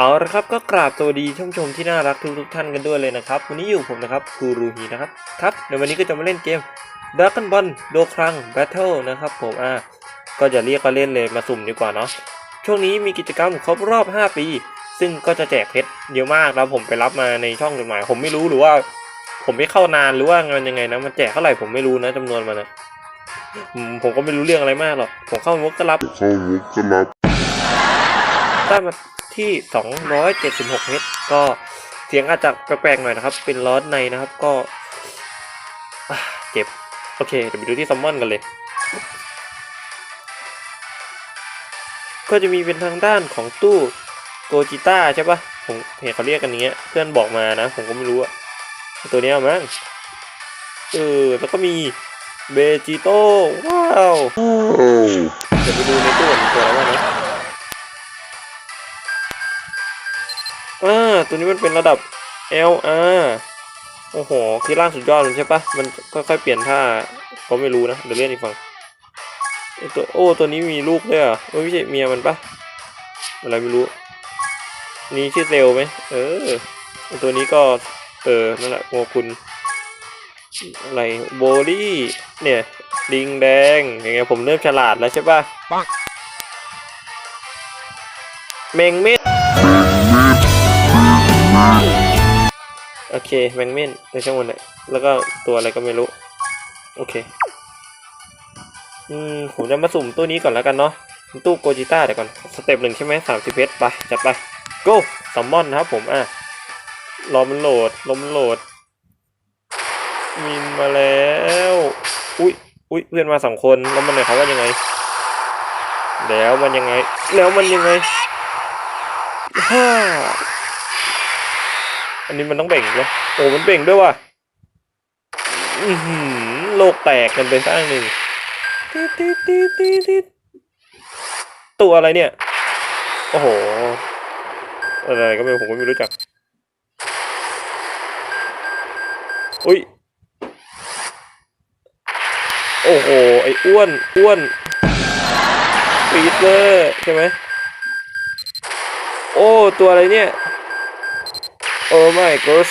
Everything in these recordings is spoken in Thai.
เอาละครับก็กราบสวัสดีท่านผู้ชมที่น่ารักทุกทุกๆท่านกันด้วยเลยนะครับวันนี้อยู่ผมนะครับครูรูฮีนะครับครับในวันนี้ก็จะมาเล่นเกม Dragon Ball โดครัง Battle นะครับผมอ่าก็จะเรียกก็เล่นเลยมาสุ่มดีกว่าเนาะช่วงนี้มีกิจกรรมครบรอบ 5 ปี ซึ่งก็จะแจกเพชรเยอะมากแล้วผมไปรับมาในช่องจดหมาย ผมไม่รู้หรือว่า ผมไม่เข้านานหรือว่างานยังไงนะมันแจกเท่าไหร่ผมไม่รู้นะจำนวนมันนะอืมผมก็ไม่รู้เรื่องอะไรมากหรอกผมเข้ามุกก็รับเข้ามุกก็รับได้มา ที่ 276เมตรก็เสียงอาจจะแปลกๆหน่อยนะครับ เป็นร้อนในนะครับก็อ่าเจ็บ โอเค เดี๋ยวไปดูที่ซัมมอนกันเลย ก็จะมีเป็นทางด้านของตู้โกจิต้าใช่ปะผมเห็นเขาเรียกกันอย่างเงี้ย เพื่อนบอกมานะ ผมก็ไม่รู้อะตัวเนี้ยมั้งเออ แล้วก็มีเบจิโต้ว้าวโอ้เดี๋ยวไปดูในตู้มันตัวอะไรบ้างนะ ตัวนี้มันเป็นระดับ LR โอ้โห คือร่างสุดยอดเลยใช่ปะมันค่อยๆเปลี่ยนท่า ก็ไม่รู้นะ เดี๋ยวเล่นอีกฝั่งไอ้ตัวโอ้ตัวนี้มีลูกด้วยเหรอะเอ้ยไม่ใช่เมียมันปะอะไรไม่รู้ นี่ชื่อเซลลไหมเออไอ้ตัวนี้ก็ เออ นั่นแหละโมคุณ อะไรโบลี่ เนี่ย ดิงแดงยังไงผมเริ่มฉลาดแล้วใช่ปะเมงเม็ เคแมงเม่นในช่วงวันนี้แล้วก็ตัวอะไรก็ไม่รู้ โอเค อืม ผมจะมาสุ่มตู้นี้ก่อนแล้วกันเนาะ ตู้โกจิต้าเดี๋ยวก่อน สเต็ปหนึ่งใช่ไหมสามสิบเพชรไป จัดไป go ซัมมอนนะครับผม อะ รอมันโหลด รอมันโหลด มินมาแล้ว อุ้ยอุ้ยเพื่อนมาสองคน แล้วมันหมายความว่ายังไง แล้วมันยังไง แล้วมันยังไงฮ่า อันนี้มันต้องเบ่งด้วยโอ้มันเบ่งด้วยว่ะอือหือโลกแตกกันไปสร้างหนึ่งติดติดติดติดติดตัวอะไรเนี่ย โอ้โห อะไรก็ไม่ผมก็ไม่รู้จัก อุ้ย โอ้โห ไอ้อ้วน อ้วนปีเตอร์ใช่ไหม โอ้ ตัวอะไรเนี่ย โอ้ไม่ก o ส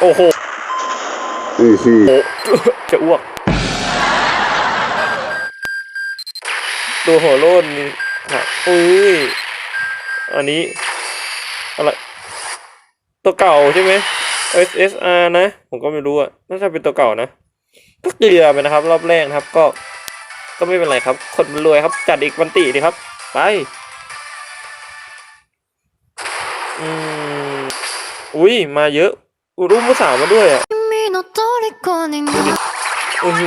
โอ้โหโอ้โหโอ้จะอ้วก ตัวหัวโล้นนี่ครับอุ้ย อันนี้ อะไร ตัวเก่าใช่ไหม SSR นะ ผมก็ไม่รู้อะน่าจะเป็นตัวเก่านะก็เกลือไปนะครับ รอบแรกนะครับ ก็ ก็ไม่เป็นไรครับ คนมันรวยครับ จัดอีกวันติดีครับ ไป อุ้ยมาเยอะรูปผู้สาวมาด้วยอะโอ้โห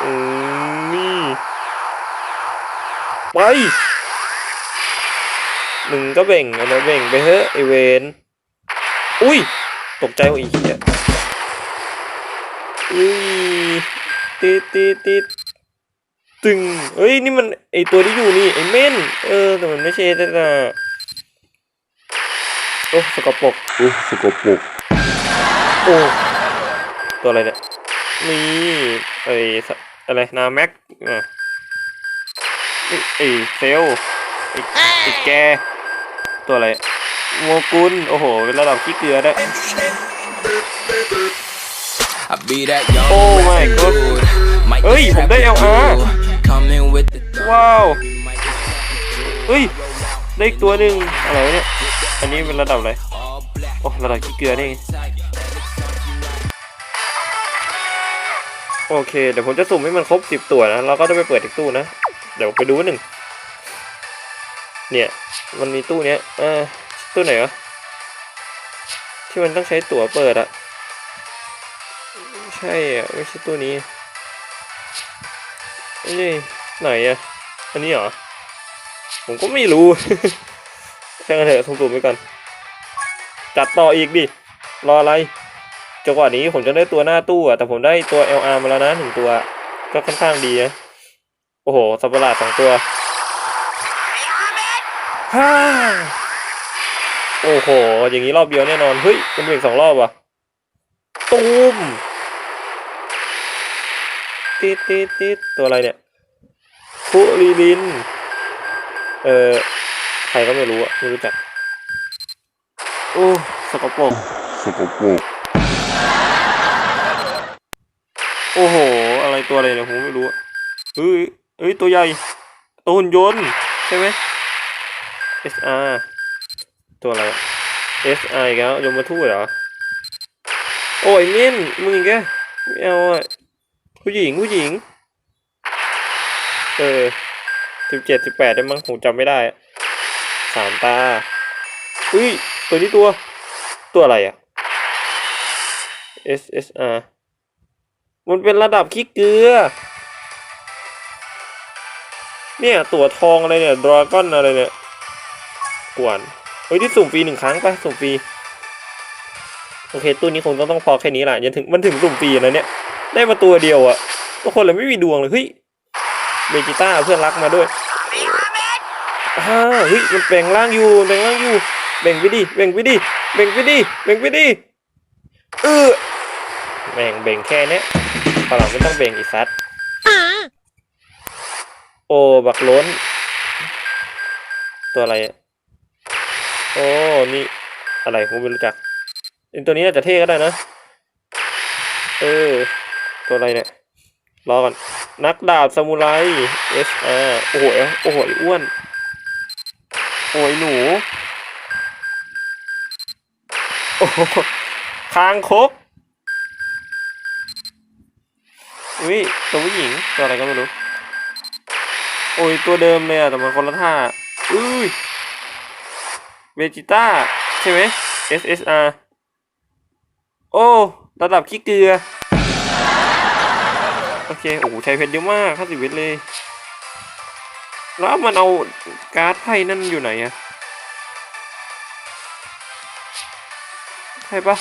โอืมไปหนึ่งก็เบ่งอะไรเบ่งไปเถอะไอเวนอุ้ย ตกใจหัวอีกอะอุ้ยติดติติดตึงเฮ้ย นี่มันไอตัวที่อยู่นี่ไอเม่น เออ แต่มันไม่ใช่แต่ โอ้สกปรกโอ้สกปรกโอ้ตัวอะไรเนี่ยนี่ไอสอะไรนาแม็กอะนี่ไอเซลลไอไอแกตัวอะไรโมกุลโอ้โหเป็นระดับขี้เกลือได้วย I be that young Oh my rapping God. dude. Might Ơi, just ผม rap ได้ it LR through. Coming with the ว้าว might just rap it เฮ้ยได้อีกตัวหนึ่งอะไรวะเนี่ย อันนี้เป็นระดับอะไรโอ้ระดับขี้เกลือนี่โอเค เดี๋ยวผมจะสุ่มให้มันครบสิบตัวนะ เราก็จะไปเปิดอีกตู้นะ เดี๋ยวไปดูหนึ่ง เนี่ย มันมีตู้เนี้ย เออ ตู้ไหนวะ ที่มันต้องใช้ตั๋วเปิดอะใช่อะไม่ใช่ตู้นี้นี่ไหนอะอันนี้เหรอ ผมก็ไม่รู้ ช่างกันเถอะสุ่มๆไปก่อน จัดต่ออีกดิ รออะไร จังหวะนี้ผมจะได้ตัวหน้าตู้อะแต่ผมได้ตัว LR มาแล้วนะหนึ่งตัว ก็ค่อนข้างดีนะ โอ้โห สัตว์ประหลาดสองตัวฮ่าโอ้โห อย่างนี้รอบเดียวแน่นอน เฮ้ยเป็นเบรกสองรอบว่ะตูมติดติดติดตัวอะไรเนี่ยคุรีลิน เออ รก็ไม่รู้อะไม่รู้จักโอ้สกปรกสกปรกโอ้โห อะไรตัวอะไรเนี่ยผมไม่รู้อะเฮ้ยเฮ้ย ตัวใหญ่ตัวหุ่นยนต์ใช่ไหม SR ตัวอะไรอะ SR อีกแล้วยมมาทูตเหรอ โอ้ยมิ้นมึงอีกแกไม่เอาอะผู้หญิงผู้หญิง เออสิบเจ็ดสิบแปดได้มั้งผมจำไม่ได้อะ สามตาเฮ้ยตัวนี้ตัว ตัวอะไรอะ SSR มันเป็นระดับขี้เกลือ เนี่ย ตัวทองอะไรเนี่ย ดราก้อนอะไรเนี่ย กวน เฮ้ย ที่สุ่มฟรีหนึ่งครั้งปะสุ่มฟรี โอเค ตู้นี้คงต้องต้องพอแค่นี้แหละยันถึงมันถึงสุ่มฟรีแล้วเนี่ย ได้มาตัวเดียวอะทุกคนเลยไม่มีดวงเลย เฮ้ย เบจิต้าเพื่อนรักมาด้วย อ่าเฮ้ยมันแบ่งร่างอยู่แบ่งร่างอยู่แบ่งไปดิแบ่งไปดิแบ่งไปดิแบ่งไปดิเออแบ่งแบ่งแค่เนี้ยตอนหลังไม่ต้องแบ่งอีกซัดโอ้บักล้น ตัวอะไรอะโอ้นี่อะไรผมไม่รู้จักไอ้ตัวนี้น่าจจะเท่ก็ได้นะ เออ ตัวอะไรเนี่ย รอก่อน นักดาบซามูไร SR โอ้โห โอ้โหอ้วน โอ้ยหนู โอ้โหคางคกอุ้ยตัวผู้หญิงตัวอะไรก็ไม่รู้ โอ้ยตัวเดิมเลยอะแต่มันคนละท่าอุ้ยเวจิต้าใช่ไหม SSR โอ้ระดับขี้เกลือ โอเค โอ้โหใช้เพชรเยอะมากห้าสิบเวทเลย แล้วมันเอาการ์ดไพ่นั่นอยู่ไหนอะใช่ปะ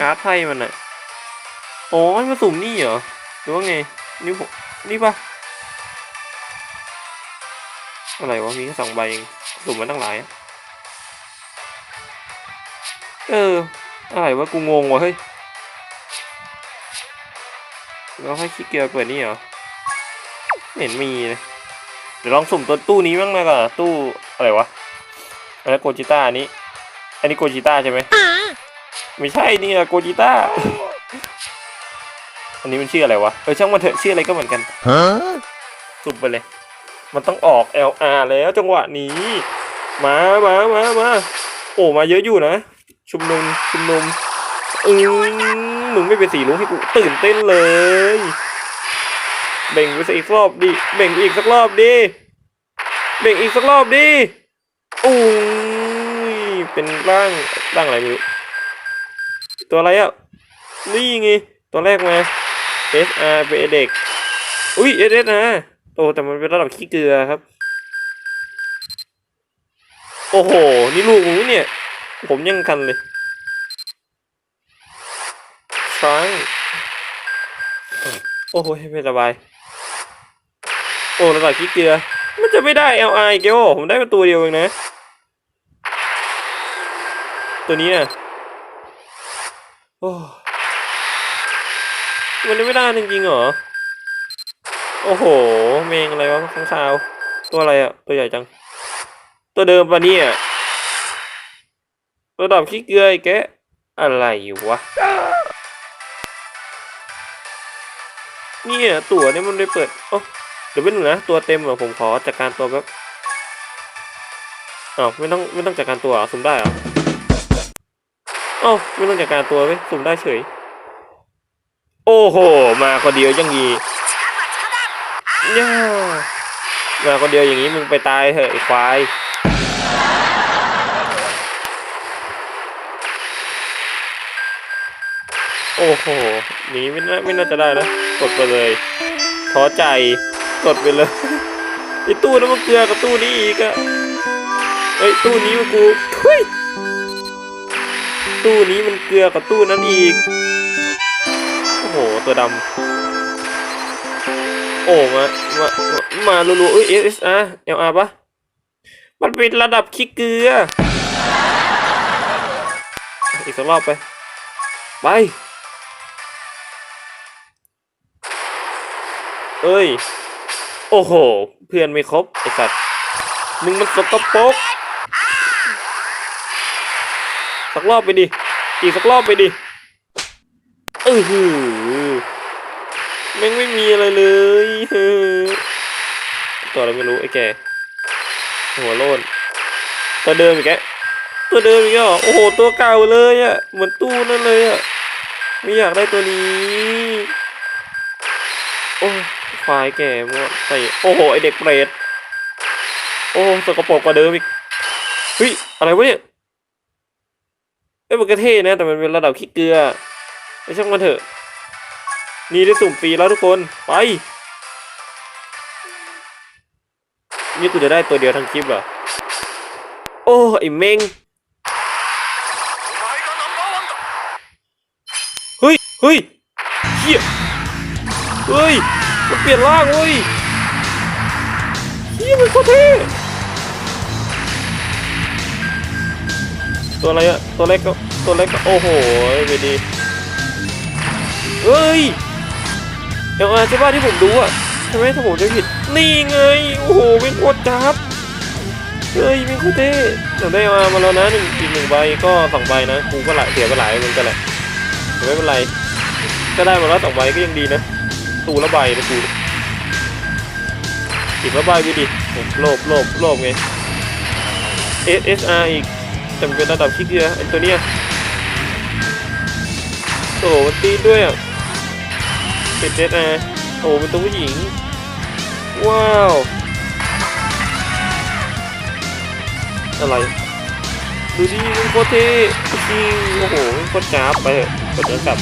การ์ดไพ่มันอะอ๋อมันมาสุ่มนี่เหรอหรือว่าไงนี่ผมนี่ปะอะไรวะมีแค่สองใบเองสุ่มมาตั้งหลาย เออ อะไรวะกูงงวะเฮ้ยแล้วให้ขี้เกียจเปิดนี่เหรอ เห็นมีเลยเดี๋ยวลองสุ่มตัวตู้นี้บ้างนะก่อนตู้อะไรวะอันนั้นโกจิต้าอันนี้ อันนี้โกจิต้าใช่ไหมไม่ใช่นี่อะโกจิต้าอันนี้มันชื่ออะไรวะเออช่างมันเถอะชื่ออะไรก็เหมือนกันฮะสุ่มไปเลย มันต้องออก LR แล้วจังหวะนี้ มามามามาโอ้มาเยอะอยู่นะชุมนุมชุมนุมอืมมึงไม่เป็นสีลุงให้กูตื่นเต้นเลย เบ่งไปสักอีกรอบดิเบ่งอีกสักรอบดิเบ่งอีกสักรอบดิอุ้ยเป็นร่างร่างอะไรไม่รู้ตัวอะไรอะนี่ไงตัวแรกมา SR เป็นเด็กอุ้ย SSR โอ้แต่มันเป็นระดับขี้เกลือครับ โอ้โห นี่ลูกมึงเนี่ย ผมยังคันเลยช้างโอ้โหไม่สบาย โอ้ระดับขี้เกลือมันจะไม่ได้ LI เกลผมได้มาตัวเดียวเองนะ ตัวนี้อะโอ้มันไม่ได้จริงๆเหรอ โอ้โห เมงอะไรวะข้างคาว ตัวอะไรอะตัวใหญ่จัง ตัวเดิมปะเนี่ยระดับขี้เกลือไอ้แกอะไรวะ เนี่ยตัวเนี่ยมันได้เปิดโอ้ เดี๋ยวเป็นหนึ่งนะตัวเต็มเหรอผมขอจัดการตัวแบบอ้าวไม่ต้องไม่ต้องจัดการตัวสุ่มได้เหรออ้าวไม่ต้องจัดการตัวเว้ยสุ่มได้เฉย โอ้โห มาคนเดียวอยังงี้ย่ามาคนเดียวอย่างนี้มึงไปตายเถอะไอ้ควายโอ้โหนี้ไม่น่าไม่น่าจะได้นะกดไปเลย ท้อใจ กดไปเลยไอ้ตู้นั้นมันเกลือกับตู้นี้อีกอะเฮ้ตู้นี้มันกูทุยตู้นี้มันเกลือกับตู้นั้นอีก โอ้โห ตัวดำ โอ้มา มา มารัวๆเอ้ย SSR LR ปะมันเป็นระดับขี้เกลือ อีกสักรอบไป ไป เอ้ย โอ้โห เพื่อนไม่ครบไอสัตว์มึงมันสกปรกสักรอบไปดิอีกสักรอบไปดิเออหือแม่งไม่มีอะไรเลยเฮ้อตัวอะไรไม่รู้ไอ้แกหัวโลนตัวเดิมอีกแกตัวเดิมอีกแล้วเหรอโอ้โหตัวเก่าเลยอะ่ะเหมือนตู้นั่นเลยอะไม่อยากได้ตัวนี้ โอ้ควายแก่มัวใส่โอ้โหไอเด็กเปรตโอ้สกปรกกว่าเดิมอีกเฮ้ยอะไรวะเนี่ยเอ้ยมันก็เท่นะแต่มันเป็นระดับขี้เกลือไอ้ช่างมันเถอะ นี่ได้สุ่มฟรีแล้วทุกคนไปนี่กูจะได้ตัวเดียวทั้งคลิปเหรอโอ้ไอ้เม้งเฮ้ยเฮ้ยเฮีย เฮ้ยมันเปลี่ยนร่างเว้ยเฮียมันโคตรเท่ตัวอะไรอะตัวเล็กก็ตัวเล็กก็โอ้โหไปดีเฮ้ยเดี๋ยวอาใช่ป่ะที่ผมดูอะใช่ไหมถ้าผมจะผิดนี่ไงโอ้โหเป็นโคตรจับเฮ้ยเป็นโคตรเท่ผมได้มามาแล้วนะหนึ่งอีกหนึ่งใบก็สองใบนะกูก็หลายเสียไปหลายเหมือนกันแหละไม่เป็นไรก็ได้มาแล้วสองใบก็ยังดีนะ ตูละใบนะกูอีกละใบไปดิโลภโลภโลภไง SSR อีกแต่เป็นระดับขี้เกียจไอตัวเนี้ยโอ้มันตีด้วยอะเป็นเจสอาโอ้เป็นตัวผู้หญิง ว้าว อะไร ดูดิมันโคตรเท่จริงโอ้โหมันโคตรจ้าไปเถอะกดเดินกลับ